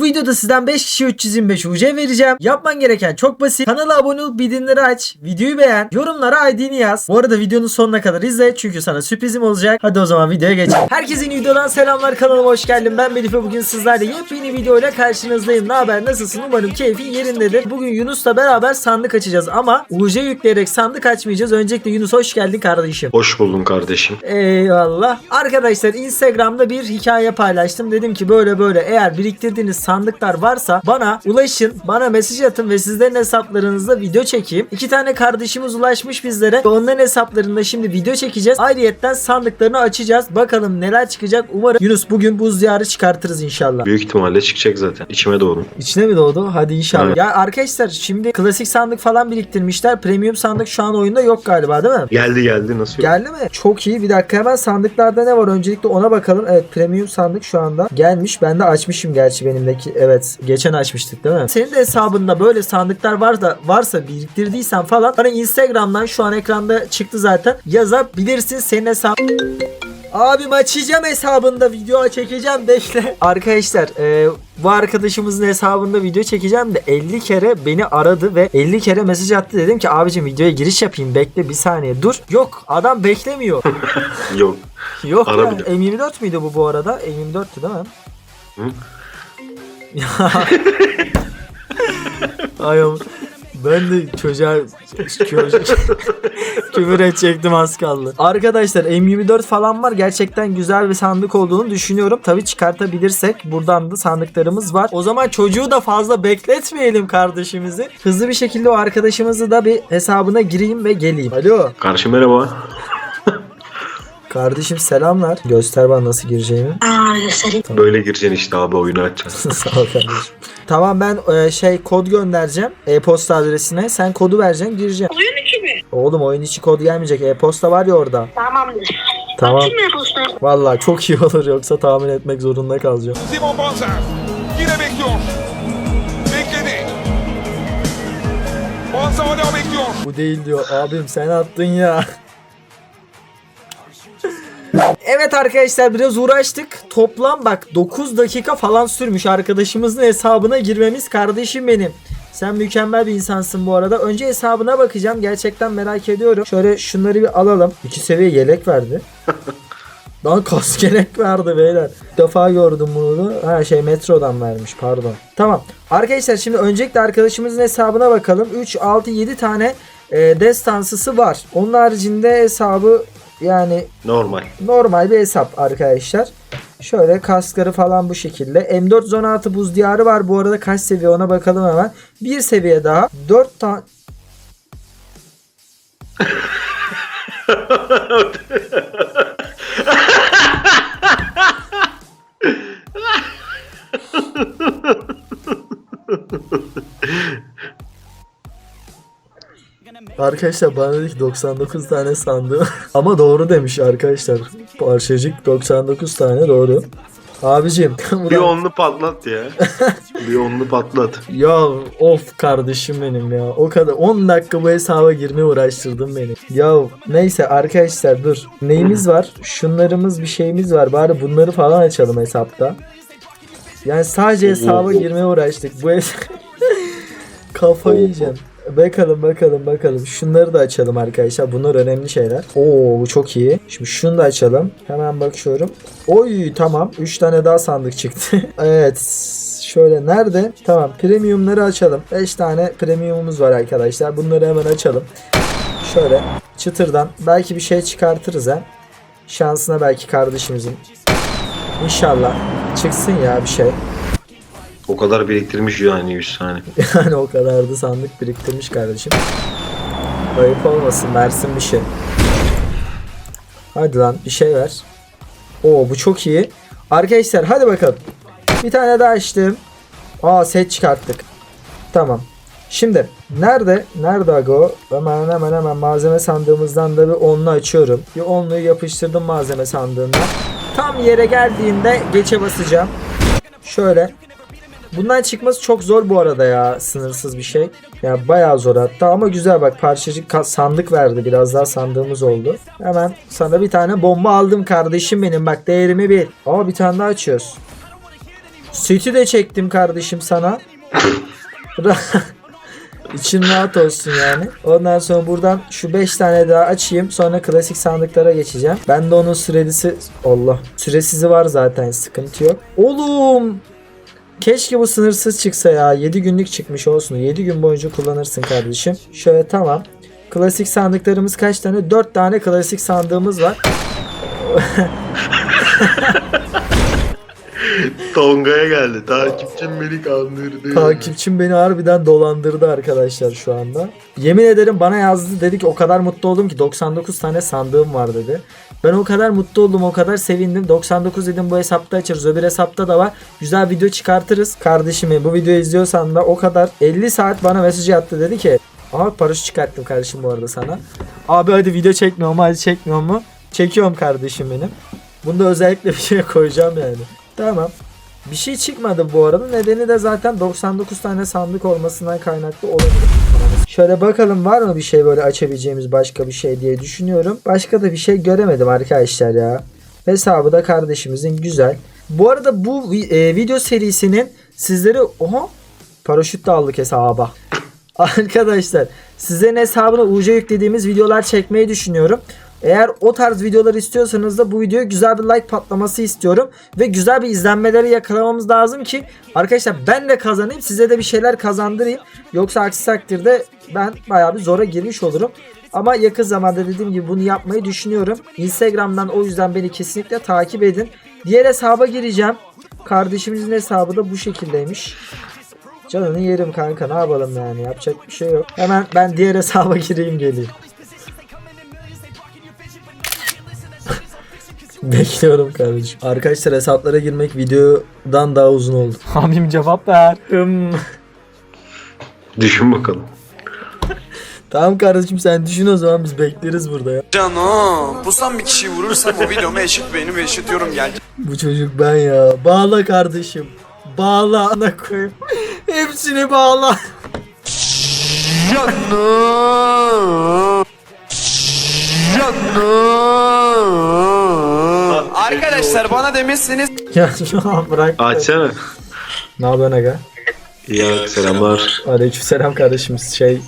Bu videoda sizden 5 kişi 325 UC vereceğim. Yapman gereken çok basit. Kanala abone olup bildirimleri aç. Videoyu beğen. Yorumlara ID'ni yaz. Bu arada videonun sonuna kadar izle. Çünkü sana sürprizim olacak. Hadi o zaman videoya geçelim. Herkese yeni videodan selamlar. Kanalıma hoş geldin. Ben Melih ve bugün sizlerle yepyeni videoyla karşınızdayım. Ne haber? Nasılsın? Umarım keyfin yerindedir. Bugün Yunus'la beraber sandık açacağız ama UC yükleyerek sandık açmayacağız. Öncelikle Yunus hoş geldin kardeşim. Hoş buldum kardeşim. Eyvallah. Arkadaşlar Instagram'da bir hikaye paylaştım. Dedim ki böyle böyle eğer biriktirdiğiniz sandıklar varsa bana ulaşın. Bana mesaj atın ve sizlerin hesaplarınızda video çekeyim. İki tane kardeşimiz ulaşmış bizlere. Onların hesaplarında şimdi video çekeceğiz. Ayrıyetten sandıklarını açacağız. Bakalım neler çıkacak. Umarım Yunus bugün buz diyarı çıkartırız inşallah. Büyük ihtimalle çıkacak zaten. İçime doğru. İçine mi doğdu? Hadi inşallah. Evet. Ya arkadaşlar şimdi klasik sandık falan biriktirmişler. Premium sandık şu an oyunda yok galiba değil mi? Geldi geldi nasıl yok? Geldi mi? Çok iyi. Bir dakika hemen sandıklarda ne var? Öncelikle ona bakalım. Evet premium sandık şu anda gelmiş. Ben de açmışım gerçi benimdeki. Evet geçen açmıştık değil mi? Senin de hesabında böyle sandıklar varsa varsa biriktirdiysen falan bana Instagram'dan şu an ekranda çıktı zaten. Yazabilirsin senin hesap Abim açacağım hesabında video çekeceğim de işte. Arkadaşlar e, bu arkadaşımızın hesabında video çekeceğim de 50 kere beni aradı ve 50 kere mesaj attı. Dedim ki abicim videoya giriş yapayım bekle bir saniye dur. Yok adam beklemiyor. Yok. Yok Ara ya. bir de. M24 müydü bu bu arada? M24'tü değil mi? Hı? Ay ben de çocuğa küfür edecektim az kaldı. Arkadaşlar M24 falan var. Gerçekten güzel bir sandık olduğunu düşünüyorum. Tabii çıkartabilirsek buradan da sandıklarımız var. O zaman çocuğu da fazla bekletmeyelim kardeşimizi. Hızlı bir şekilde o arkadaşımızı da bir hesabına gireyim ve geleyim. Alo. Karşı merhaba. Kardeşim selamlar. Göster bana nasıl gireceğimi. Aa göstereyim. Böyle gireceksin işte abi oyunu açacaksın. Sağ ol kardeşim. Tamam ben e, şey kod göndereceğim e-posta adresine. Sen kodu vereceksin gireceğim. Oyun içi mi? Oğlum oyun içi kod gelmeyecek. E-posta var ya orada. Tamamdır. Tamam. Mı postayı? Vallahi çok iyi olur yoksa tahmin etmek zorunda kalacağım. Simon Banzer yine bekliyor. Bekledi. Banzer hala bekliyor. Bu değil diyor. Abim sen attın ya. Evet arkadaşlar biraz uğraştık. Toplam bak 9 dakika falan sürmüş arkadaşımızın hesabına girmemiz kardeşim benim. Sen mükemmel bir insansın bu arada. Önce hesabına bakacağım. Gerçekten merak ediyorum. Şöyle şunları bir alalım. İki seviye yelek verdi. Lan kas yelek verdi beyler. İlk defa gördüm bunu da. Ha şey metrodan vermiş pardon. Tamam. Arkadaşlar şimdi öncelikle arkadaşımızın hesabına bakalım. 3, 6, 7 tane e, destansısı var. Onun haricinde hesabı yani Normal. normal bir hesap arkadaşlar. Şöyle kaskları falan bu şekilde. M416 buz diyarı var. Bu arada kaç seviye ona bakalım hemen. Bir seviye daha. 4 tane Arkadaşlar bana dedi ki 99 tane sandığı. Ama doğru demiş arkadaşlar. Parçacık 99 tane doğru. Abicim. Bir onlu patlat ya. bir onlu patlat. Ya of kardeşim benim ya. O kadar 10 dakika bu hesaba girmeye uğraştırdın beni. Ya neyse arkadaşlar dur. Neyimiz var? Şunlarımız bir şeyimiz var. Bari bunları falan açalım hesapta. Yani sadece hesaba girmeye uğraştık. Bu hes- Kafayı yiyeceğim. Bakalım bakalım bakalım. Şunları da açalım arkadaşlar. Bunlar önemli şeyler. Oo çok iyi. Şimdi şunu da açalım. Hemen bakıyorum. Oy tamam. 3 tane daha sandık çıktı. evet. Şöyle nerede? Tamam. Premiumları açalım. 5 tane premiumumuz var arkadaşlar. Bunları hemen açalım. Şöyle çıtırdan belki bir şey çıkartırız ha. Şansına belki kardeşimizin. İnşallah çıksın ya bir şey. O kadar biriktirmiş yani 100 tane. Yani o kadar da sandık biriktirmiş kardeşim. Ayıp olmasın versin bir şey. Hadi lan bir şey ver. Oo bu çok iyi. Arkadaşlar hadi bakalım. Bir tane daha açtım. Aa set çıkarttık. Tamam. Şimdi nerede? Nerede Ago? Hemen hemen hemen malzeme sandığımızdan da bir onlu açıyorum. Bir onluyu yapıştırdım malzeme sandığından. Tam yere geldiğinde geçe basacağım. Şöyle Bundan çıkması çok zor bu arada ya. Sınırsız bir şey. Ya bayağı zor hatta ama güzel bak parçacık sandık verdi. Biraz daha sandığımız oldu. Hemen sana bir tane bomba aldım kardeşim benim. Bak değerimi bil. Aa bir tane daha açıyoruz. Sütü de çektim kardeşim sana. İçin rahat olsun yani. Ondan sonra buradan şu 5 tane daha açayım. Sonra klasik sandıklara geçeceğim. Ben de onun sürelisi... Allah. Süresizi var zaten. Sıkıntı yok. Oğlum. Keşke bu sınırsız çıksa ya. 7 günlük çıkmış olsun. 7 gün boyunca kullanırsın kardeşim. Şöyle tamam. Klasik sandıklarımız kaç tane? 4 tane klasik sandığımız var. Tonga'ya geldi. Takipçim beni kandırdı. Takipçim beni harbiden dolandırdı arkadaşlar şu anda. Yemin ederim bana yazdı dedi ki o kadar mutlu oldum ki 99 tane sandığım var dedi. Ben o kadar mutlu oldum o kadar sevindim. 99 dedim bu hesapta açarız öbür hesapta da var. Güzel video çıkartırız. Kardeşimi bu videoyu izliyorsan da o kadar 50 saat bana mesaj attı dedi ki Aha paraşüt çıkarttım kardeşim bu arada sana. Abi hadi video çekmiyor mu hadi çekmiyor mu? Çekiyorum kardeşim benim. Bunda özellikle bir şey koyacağım yani. Tamam. Bir şey çıkmadı bu arada. Nedeni de zaten 99 tane sandık olmasından kaynaklı olabilir. Şöyle bakalım var mı bir şey böyle açabileceğimiz başka bir şey diye düşünüyorum. Başka da bir şey göremedim arkadaşlar ya. Hesabı da kardeşimizin güzel. Bu arada bu e, video serisinin sizlere oha paraşütle aldık hesaba. Arkadaşlar sizlerin hesabına UC yüklediğimiz videolar çekmeyi düşünüyorum. Eğer o tarz videolar istiyorsanız da bu videoya güzel bir like patlaması istiyorum. Ve güzel bir izlenmeleri yakalamamız lazım ki arkadaşlar ben de kazanayım size de bir şeyler kazandırayım. Yoksa aksi takdirde ben bayağı bir zora girmiş olurum. Ama yakın zamanda dediğim gibi bunu yapmayı düşünüyorum. Instagram'dan o yüzden beni kesinlikle takip edin. Diğer hesaba gireceğim. Kardeşimizin hesabı da bu şekildeymiş. Canını yerim kanka ne yapalım yani yapacak bir şey yok. Hemen ben diğer hesaba gireyim geleyim. Bekliyorum kardeşim. Arkadaşlar hesaplara girmek videodan daha uzun oldu. Abim cevap ver. Hım. Düşün bakalım. Tamam kardeşim sen düşün o zaman biz bekleriz burada ya. Canım, pusam bir kişiyi vurursam o videoma eşit benim eşit yorum. Bu çocuk ben ya. Bağla kardeşim. Bağla ana koyayım. Hepsini bağla. Canım. Canım. Arkadaşlar bana demişsiniz ya bırak. Açsana. Ne yapıyorsun aga? Ya selamlar. Aleykümselam kardeşim. Şey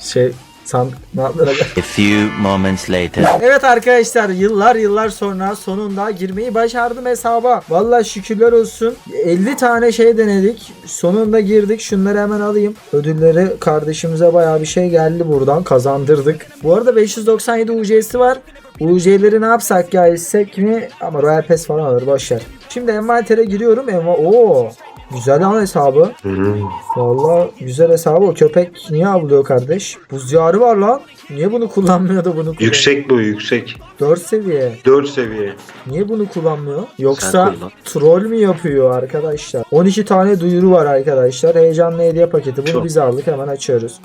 şey san ne yapıyorsun aga? A few moments later. Evet arkadaşlar yıllar yıllar sonra sonunda girmeyi başardım hesaba. Vallahi şükürler olsun. 50 tane şey denedik. Sonunda girdik. Şunları hemen alayım. Ödülleri kardeşimize bayağı bir şey geldi buradan. Kazandırdık. Bu arada 597 UC'si var. UC'leri ne yapsak ya etsek mi? Ama Royal Pass falan alır boşver. Şimdi envantere giriyorum. Enva Oo. Güzel lan hesabı. Hı. Vallahi güzel hesabı. O köpek niye avlıyor kardeş? Buz var lan. Niye bunu kullanmıyor da bunu kullanıyor? Yüksek bu yüksek. 4 seviye. 4 seviye. Niye bunu kullanmıyor? Yoksa kullan. troll mü yapıyor arkadaşlar? 12 tane duyuru var arkadaşlar. Heyecanlı hediye paketi. Bunu Çok. biz aldık. Hemen açıyoruz.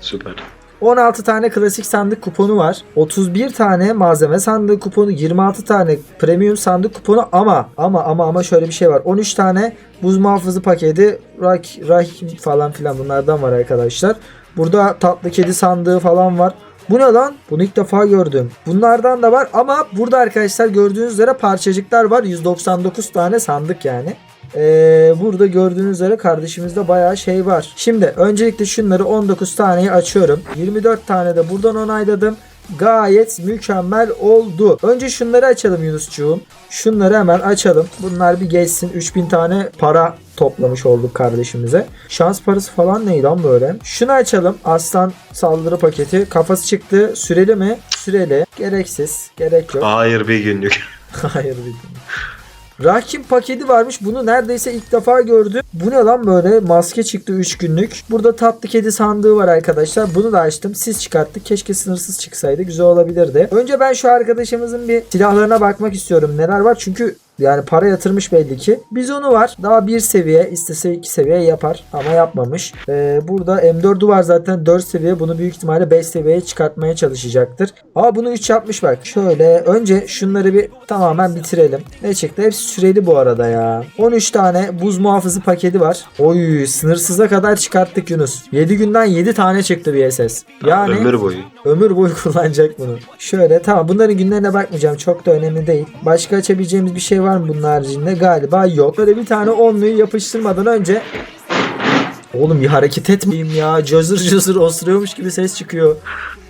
Süper. 16 tane klasik sandık kuponu var. 31 tane malzeme sandık kuponu, 26 tane premium sandık kuponu ama ama ama ama şöyle bir şey var. 13 tane buz muhafızı paketi, rak, rahim falan filan bunlardan var arkadaşlar. Burada tatlı kedi sandığı falan var. Bu ne lan? Bunu ilk defa gördüm. Bunlardan da var ama burada arkadaşlar gördüğünüz üzere parçacıklar var. 199 tane sandık yani. Ee, burada gördüğünüz üzere kardeşimizde bayağı şey var. Şimdi öncelikle şunları 19 taneyi açıyorum. 24 tane de buradan onayladım. Gayet mükemmel oldu. Önce şunları açalım Yunuscuğum. Şunları hemen açalım. Bunlar bir geçsin. 3000 tane para toplamış olduk kardeşimize. Şans parası falan ne lan böyle? Şunu açalım. Aslan saldırı paketi. Kafası çıktı. Süreli mi? Süreli. Gereksiz. Gerek yok. Hayır bir günlük. Hayır bilmiyorum. Rakim paketi varmış. Bunu neredeyse ilk defa gördüm. Bu ne lan böyle? Maske çıktı 3 günlük. Burada tatlı kedi sandığı var arkadaşlar. Bunu da açtım. Siz çıkarttık. Keşke sınırsız çıksaydı. Güzel olabilirdi. Önce ben şu arkadaşımızın bir silahlarına bakmak istiyorum. Neler var? Çünkü yani para yatırmış belli ki. Bizonu var. Daha bir seviye. istese iki seviye yapar. Ama yapmamış. Ee, burada M4'ü var zaten 4 seviye. Bunu büyük ihtimalle 5 seviyeye çıkartmaya çalışacaktır. Aa bunu 3 yapmış bak. Şöyle önce şunları bir tamamen bitirelim. Ne çıktı? Hepsi süreli bu arada ya. 13 tane buz muhafızı paketi var. Oy sınırsıza kadar çıkarttık Yunus. 7 günden 7 tane çıktı bir SS. Yani Ömür boyu. Ömür boyu kullanacak bunu. Şöyle tamam bunların günlerine bakmayacağım. Çok da önemli değil. Başka açabileceğimiz bir şey var var mı bunun haricinde? Galiba yok. Böyle bir tane onluyu yapıştırmadan önce Oğlum bir hareket etmeyeyim ya. Cızır cızır osuruyormuş gibi ses çıkıyor.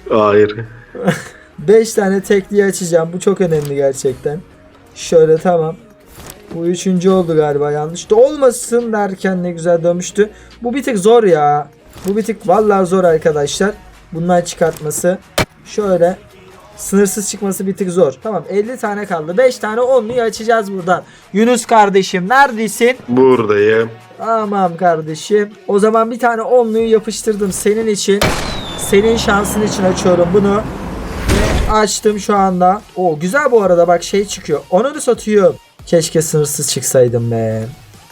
Hayır. 5 tane tekliği açacağım. Bu çok önemli gerçekten. Şöyle tamam. Bu üçüncü oldu galiba yanlış. Da olmasın derken ne güzel dönmüştü. Bu bir tık zor ya. Bu bir tık vallahi zor arkadaşlar. Bundan çıkartması. Şöyle. Sınırsız çıkması bir tık zor. Tamam 50 tane kaldı. 5 tane onluyu açacağız buradan. Yunus kardeşim neredesin? Buradayım. Tamam kardeşim. O zaman bir tane onluyu yapıştırdım senin için. Senin şansın için açıyorum bunu. Açtım şu anda. O güzel bu arada bak şey çıkıyor. Onu da satıyorum. Keşke sınırsız çıksaydım be.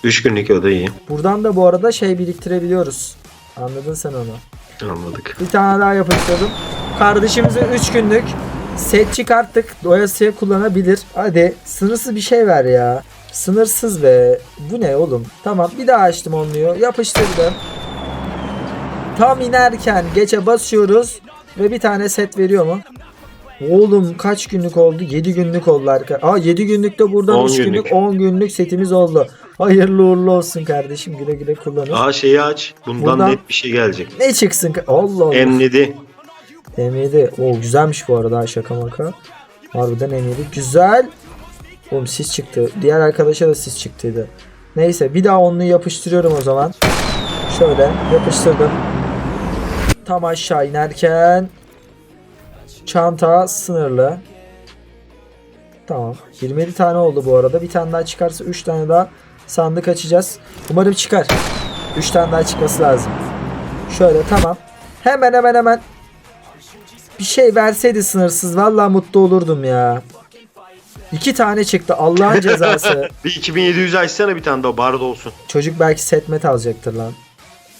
3 günlük o da iyi. Buradan da bu arada şey biriktirebiliyoruz. Anladın sen onu. Anladık. Bir tane daha yapıştırdım. Kardeşimize 3 günlük set çıkarttık. Doyasıya kullanabilir. Hadi sınırsız bir şey ver ya. Sınırsız be. Bu ne oğlum? Tamam bir daha açtım onluyu. Yapıştırdım. Tam inerken geçe basıyoruz. Ve bir tane set veriyor mu? Oğlum kaç günlük oldu? 7 günlük oldu arka. Aa 7 günlükte buradan 10 3 günlük günlük. 10 günlük setimiz oldu. Hayırlı uğurlu olsun kardeşim. Güle güle kullanın. Aa şeyi aç. Bundan Buradan- net bir şey gelecek. Ne çıksın? Allah Allah. M7. M7. O güzelmiş bu arada şaka maka. Harbiden M7 güzel. Oğlum sis çıktı. Diğer arkadaşa da sis çıktıydı. Neyse bir daha onu yapıştırıyorum o zaman. Şöyle yapıştırdım. Tam aşağı inerken çanta sınırlı. Tamam. 27 tane oldu bu arada. Bir tane daha çıkarsa 3 tane daha sandık açacağız. Umarım çıkar. 3 tane daha çıkması lazım. Şöyle tamam. Hemen hemen hemen bir şey verseydi sınırsız vallahi mutlu olurdum ya. İki tane çıktı Allah'ın cezası. Bir 2700 açsana bir tane daha barda olsun. Çocuk belki setmet alacaktır lan.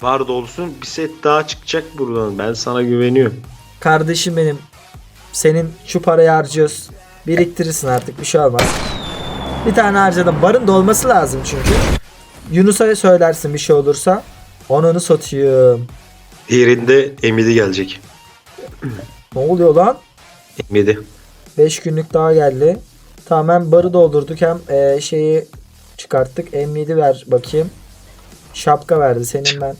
Barda olsun bir set daha çıkacak buradan. Ben sana güveniyorum. Kardeşim benim. Senin şu parayı harcıyoruz. Biriktirirsin artık bir şey olmaz. Bir tane harcadım. Barın dolması lazım çünkü. Yunus'a söylersin bir şey olursa. Onunu satayım. Diğerinde M7 gelecek. Ne oluyor lan? M7. 5 günlük daha geldi. Tamam hem barı doldurduk hem e, şeyi çıkarttık. M7 ver bakayım. Şapka verdi senin ben.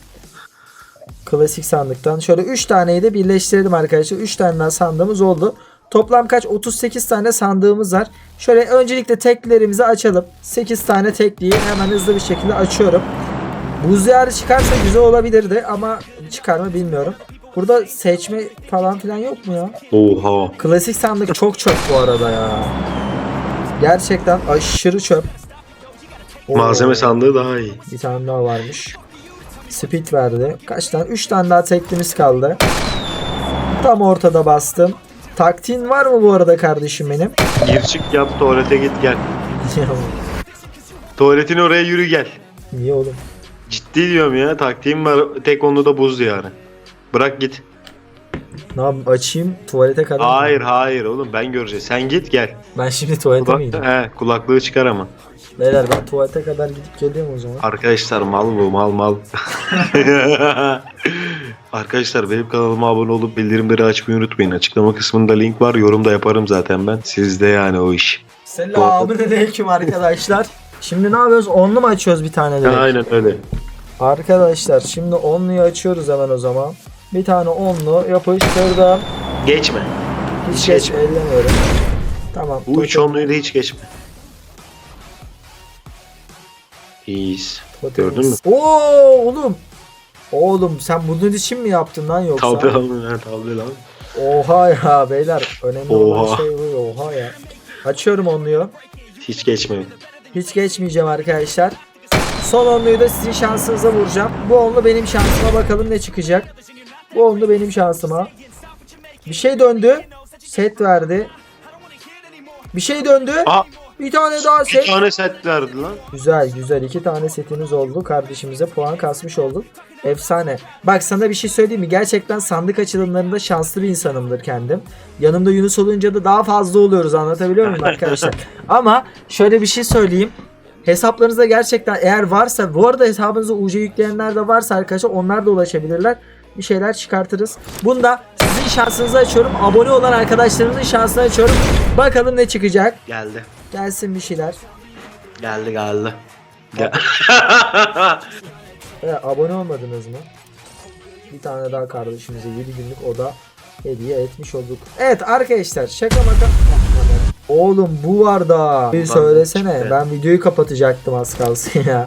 Klasik sandıktan. Şöyle 3 taneyi de birleştirelim arkadaşlar. 3 tane daha sandığımız oldu. Toplam kaç? 38 tane sandığımız var. Şöyle öncelikle teklerimizi açalım. 8 tane tekliği hemen hızlı bir şekilde açıyorum. Buz diyarı çıkarsa güzel olabilirdi ama çıkar mı bilmiyorum. Burada seçme falan filan yok mu ya? Oha. Klasik sandık çok çöp bu arada ya. Gerçekten aşırı çöp. Oo, Malzeme sandığı daha iyi. Bir tane daha varmış. Speed verdi. Kaç tane? 3 tane daha teklimiz kaldı. Tam ortada bastım. Taktiğin var mı bu arada kardeşim benim? Gir çık yap tuvalete git gel. Tuvaletin oraya yürü gel. Niye oğlum? Ciddi diyorum ya taktiğim var tek onu da buz diyarı. Bırak git. Ne yapayım? Açayım tuvalete kadar. mı? Hayır hayır oğlum ben göreceğim. Sen git gel. Ben şimdi tuvalete Kulak, miydim? he, kulaklığı çıkar ama. Beyler ben tuvalete kadar gidip geliyorum o zaman. Arkadaşlar mal bu mal mal. Arkadaşlar benim kanalıma abone olup bildirimleri açmayı unutmayın. Açıklama kısmında link var. Yorum da yaparım zaten ben. Sizde yani o iş. Selamünaleyküm arkadaşlar. Şimdi ne yapıyoruz? Onlu mu açıyoruz bir tane direkt? Aynen öyle. Arkadaşlar şimdi onluyu açıyoruz hemen o zaman. Bir tane onlu yapıştırdım. Geçme. Hiç Hiç geç geçme. ellemiyorum. Tamam. Bu üç onluyu da hiç geçme. İyiyiz. Gördün mü? Oo oğlum. Oğlum sen bunun için mi yaptın lan yoksa? Tabii lan. Tabii lan. Oha ya beyler. Önemli olan Oha. şey bu. Oha ya. Açıyorum onluyu. Hiç geçme. Hiç geçmeyeceğim arkadaşlar. Son onluyu da sizin şansınıza vuracağım. Bu onlu benim şansıma bakalım ne çıkacak. Bu onlu benim şansıma. Bir şey döndü. Set verdi. Bir şey döndü. Aa Bir tane daha bir set. tane set verdi lan. Güzel güzel iki tane setimiz oldu. Kardeşimize puan kasmış olduk. Efsane. Bak sana bir şey söyleyeyim mi? Gerçekten sandık açılımlarında şanslı bir insanımdır kendim. Yanımda Yunus olunca da daha fazla oluyoruz anlatabiliyor muyum arkadaşlar? Ama şöyle bir şey söyleyeyim. Hesaplarınızda gerçekten eğer varsa bu arada hesabınıza UC yükleyenler de varsa arkadaşlar onlar da ulaşabilirler. Bir şeyler çıkartırız. Bunda sizin şansınızı açıyorum. Abone olan arkadaşlarımızın şansını açıyorum. Bakalım ne çıkacak. Geldi. Gelsin bir şeyler. Geldi geldi. Gel. E, abone olmadınız mı? Bir tane daha kardeşimize 7 günlük oda hediye etmiş olduk. Evet arkadaşlar şaka maka. Oğlum bu var da. Bir söylesene. işte. Ben videoyu kapatacaktım az kalsın ya.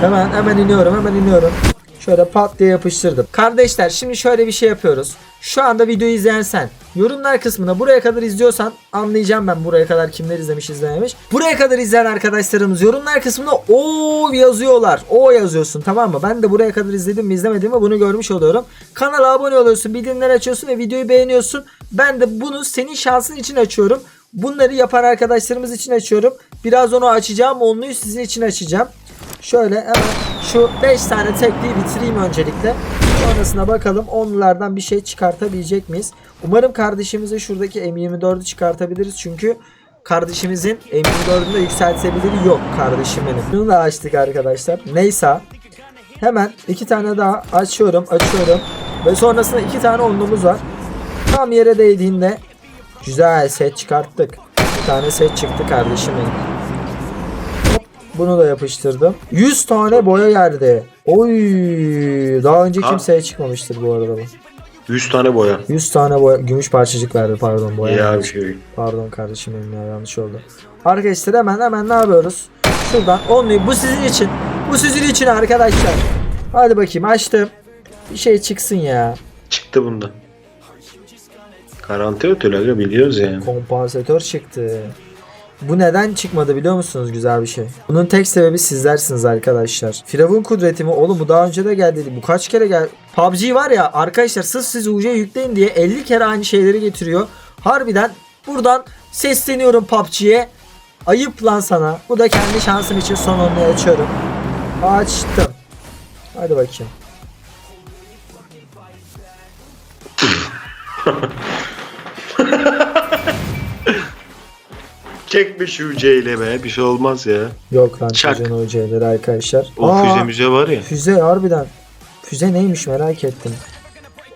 Hemen hemen iniyorum hemen iniyorum. Şöyle pat diye yapıştırdım. Kardeşler şimdi şöyle bir şey yapıyoruz. Şu anda videoyu izleyen sen. Yorumlar kısmına buraya kadar izliyorsan anlayacağım ben buraya kadar kimler izlemiş izlememiş. Buraya kadar izleyen arkadaşlarımız yorumlar kısmına o yazıyorlar. O yazıyorsun tamam mı? Ben de buraya kadar izledim mi izlemedim mi bunu görmüş oluyorum. Kanala abone oluyorsun, bildirimleri açıyorsun ve videoyu beğeniyorsun. Ben de bunu senin şansın için açıyorum. Bunları yapan arkadaşlarımız için açıyorum. Biraz onu açacağım, onluyu sizin için açacağım. Şöyle hemen şu 5 tane tekliği bitireyim öncelikle. Sonrasına bakalım onlardan bir şey çıkartabilecek miyiz? Umarım kardeşimize şuradaki M24'ü çıkartabiliriz. Çünkü kardeşimizin M24'ünde yükseltebiliri yok kardeşim. Bunu da açtık arkadaşlar. Neyse. Hemen iki tane daha açıyorum açıyorum. Ve sonrasında iki tane onluğumuz var. Tam yere değdiğinde güzel set çıkarttık. Bir tane set çıktı kardeşim. Bunu da yapıştırdım. 100 tane boya geldi. Oy! Daha önce Ha. kimseye çıkmamıştır bu arada bu. 100 tane boya. 100 tane boya, gümüş parçacık verdi pardon boya. Ya bir şey. Pardon kardeşim benim ya yanlış oldu. Arkadaşlar hemen hemen ne yapıyoruz? Şuradan onluyu bu sizin için. Bu sizin için arkadaşlar. Hadi bakayım açtım. Bir şey çıksın ya. Çıktı bundan. Garanti ötüyle biliyoruz yani. Kompansatör çıktı. Bu neden çıkmadı biliyor musunuz güzel bir şey? Bunun tek sebebi sizlersiniz arkadaşlar. Firavun kudreti mi? Oğlum bu daha önce de geldi. Bu kaç kere gel? PUBG var ya arkadaşlar sırf siz UC yükleyin diye 50 kere aynı şeyleri getiriyor. Harbiden buradan sesleniyorum PUBG'ye. Ayıp lan sana. Bu da kendi şansım için son onluyu açıyorum. Açtım. Hadi bakayım. Çekmiş ile be bir şey olmaz ya. Yok lan Çak. çocuğun UC'leri arkadaşlar. O Aa, füze müze var ya. Füze harbiden. Füze neymiş merak ettim.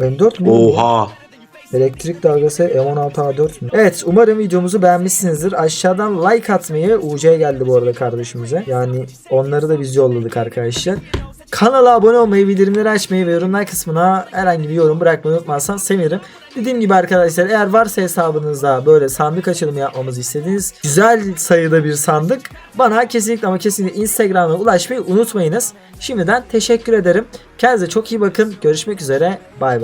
M4 mü? Oha. Elektrik dalgası M16A4 mü? Evet umarım videomuzu beğenmişsinizdir. Aşağıdan like atmayı UC geldi bu arada kardeşimize. Yani onları da biz yolladık arkadaşlar. Kanala abone olmayı, bildirimleri açmayı ve yorumlar kısmına herhangi bir yorum bırakmayı unutmazsan sevinirim. Dediğim gibi arkadaşlar eğer varsa hesabınızda böyle sandık açılımı yapmamızı istediğiniz güzel sayıda bir sandık bana kesinlikle ama kesinlikle Instagram'a ulaşmayı unutmayınız. Şimdiden teşekkür ederim. Kendinize çok iyi bakın. Görüşmek üzere. Bay bay.